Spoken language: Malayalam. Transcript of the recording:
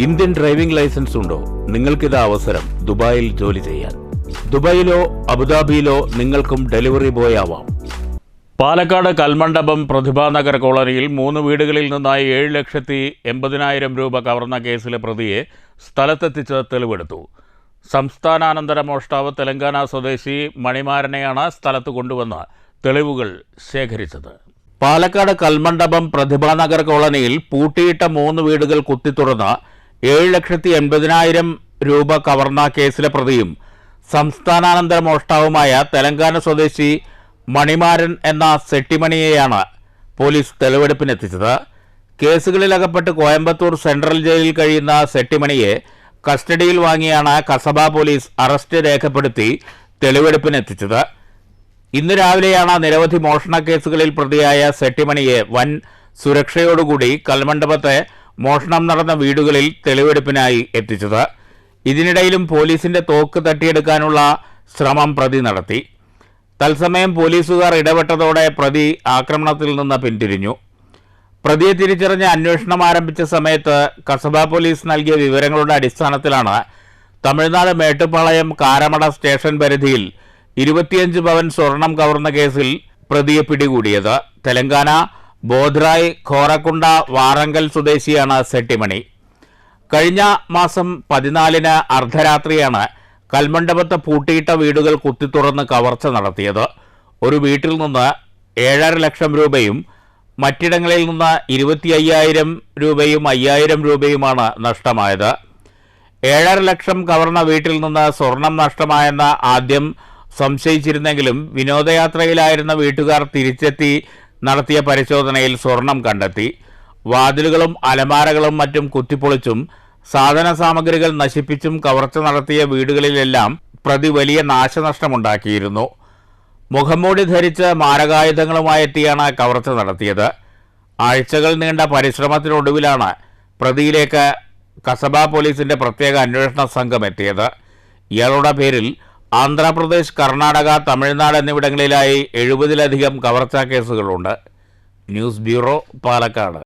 ഇന്ത്യൻ ഡ്രൈവിംഗ് ലൈസൻസ് ഉണ്ടോ? നിങ്ങൾക്കിത് അവസരം. ദുബായിൽ ജോലി ചെയ്യാൻ. ദുബായിലോ അബുദാബിയിലോ നിങ്ങൾക്കും ഡെലിവറി ബോയ് ആവാം. പാലക്കാട് കൽമണ്ഡപം പ്രതിഭാനഗർ കോളനിയിൽ മൂന്ന് വീടുകളിൽ നിന്നായി ഏഴ് ലക്ഷത്തി എൺപതിനായിരം രൂപ കവർന്ന കേസിലെ പ്രതിയെ സ്ഥലത്തെത്തിച്ച് തെളിവെടുത്തു. സംസ്ഥാനാനന്തര മോഷ്ടാവ് തെലങ്കാന സ്വദേശി മണിമാരനെയാണ് സ്ഥലത്ത് കൊണ്ടുവന്ന് തെളിവുകൾ ശേഖരിച്ചത്. പാലക്കാട് കൽമണ്ഡപം പ്രതിഭാനഗർ കോളനിയിൽ പൂട്ടിയിട്ട മൂന്ന് വീടുകൾ കുത്തിത്തുറന്ന് ഏഴ് ലക്ഷത്തി എൺപതിനായിരം രൂപ കവർന്ന കേസിലെ പ്രതിയും സംസ്ഥാനാനന്തര മോഷ്ടാവുമായ തെലങ്കാന സ്വദേശി മണിമാരൻ എന്ന സെട്ടിമണിയെയാണ് പോലീസ് തെളിവെടുപ്പിനെത്തിച്ചത്. കേസുകളിൽ അകപ്പെട്ട് കോയമ്പത്തൂർ സെൻട്രൽ ജയിലിൽ കഴിയുന്ന സെട്ടിമണിയെ കസ്റ്റഡിയിൽ വാങ്ങിയാണ് കസബ പോലീസ് അറസ്റ്റ് രേഖപ്പെടുത്തി തെളിവെടുപ്പിനെത്തിച്ചത്. ഇന്ന് രാവിലെയാണ് നിരവധി മോഷണ കേസുകളിൽ പ്രതിയായ സെട്ടിമണിയെ വൻ സുരക്ഷയോടുകൂടി കൽമണ്ഡപത്തെ മോഷണം നടന്ന വീടുകളിൽ തെളിവെടുപ്പിനായി എത്തിച്ചത്. ഇതിനിടയിലും പോലീസിന്റെ തോക്ക് തട്ടിയെടുക്കാനുള്ള ശ്രമം പ്രതി നടത്തി. തത്സമയം പോലീസുകാർ ഇടപെട്ടതോടെ പ്രതി ആക്രമണത്തിൽ നിന്ന് പിന്തിരിഞ്ഞു. പ്രതിയെ തിരിച്ചറിഞ്ഞ് അന്വേഷണം ആരംഭിച്ച സമയത്ത് കസബ പോലീസ് നൽകിയ വിവരങ്ങളുടെ അടിസ്ഥാനത്തിലാണ് തമിഴ്നാട് മേട്ടുപ്പാളയം കാരമട സ്റ്റേഷൻ പരിധിയിൽ ഇരുപത്തിയഞ്ച് പവൻ സ്വർണം കവർന്ന കേസിൽ പ്രതിയെ പിടികൂടിയത്. തെലങ്കാന ബോധ്രായ് ഖോറക്കുണ്ട വാറങ്കൽ സ്വദേശിയാണ് സെട്ടിമണി. കഴിഞ്ഞ മാസം പതിനാലിന് അർദ്ധരാത്രിയാണ് കൽമണ്ഡപത്ത് പൂട്ടിയിട്ട വീടുകൾ കുത്തിത്തുറന്ന് കവർച്ച നടത്തിയത്. ഒരു വീട്ടിൽ നിന്ന് ഏഴര ലക്ഷം രൂപയും മറ്റിടങ്ങളിൽ നിന്ന് ഇരുപത്തി അയ്യായിരം രൂപയും അയ്യായിരം രൂപയുമാണ് നഷ്ടമായത്. ഏഴര ലക്ഷം കവർന്ന വീട്ടിൽ നിന്ന് സ്വർണം നഷ്ടമായെന്ന് ആദ്യം സംശയിച്ചിരുന്നെങ്കിലും വിനോദയാത്രയിലായിരുന്ന വീട്ടുകാർ തിരിച്ചെത്തി നടത്തിയ പരിശോധനയിൽ സ്വർണം കണ്ടെത്തി. വാതിലുകളും അലമാരകളും മറ്റും കുത്തിപ്പൊളിച്ചും സാധന സാമഗ്രികൾ നശിപ്പിച്ചും കവർച്ച നടത്തിയ വീടുകളിലെല്ലാം പ്രതി വലിയ നാശനഷ്ടമുണ്ടാക്കിയിരുന്നു. മുഖംമൂടി ധരിച്ച് മാരകായുധങ്ങളുമായെത്തിയാണ് കവർച്ച നടത്തിയത്. ആഴ്ചകൾ നീണ്ട പരിശ്രമത്തിനൊടുവിലാണ് പ്രതിയിലേക്ക് കസബ പോലീസിന്റെ പ്രത്യേക അന്വേഷണ സംഘം എത്തിയത്. ഇയാളുടെ പേരിൽ ആന്ധ്രാപ്രദേശ് കർണാടക തമിഴ്നാട് എന്നിവിടങ്ങളിലായി എഴുപതിലധികം കവർച്ചാ കേസുകളുണ്ട്. News bureau Palakkad.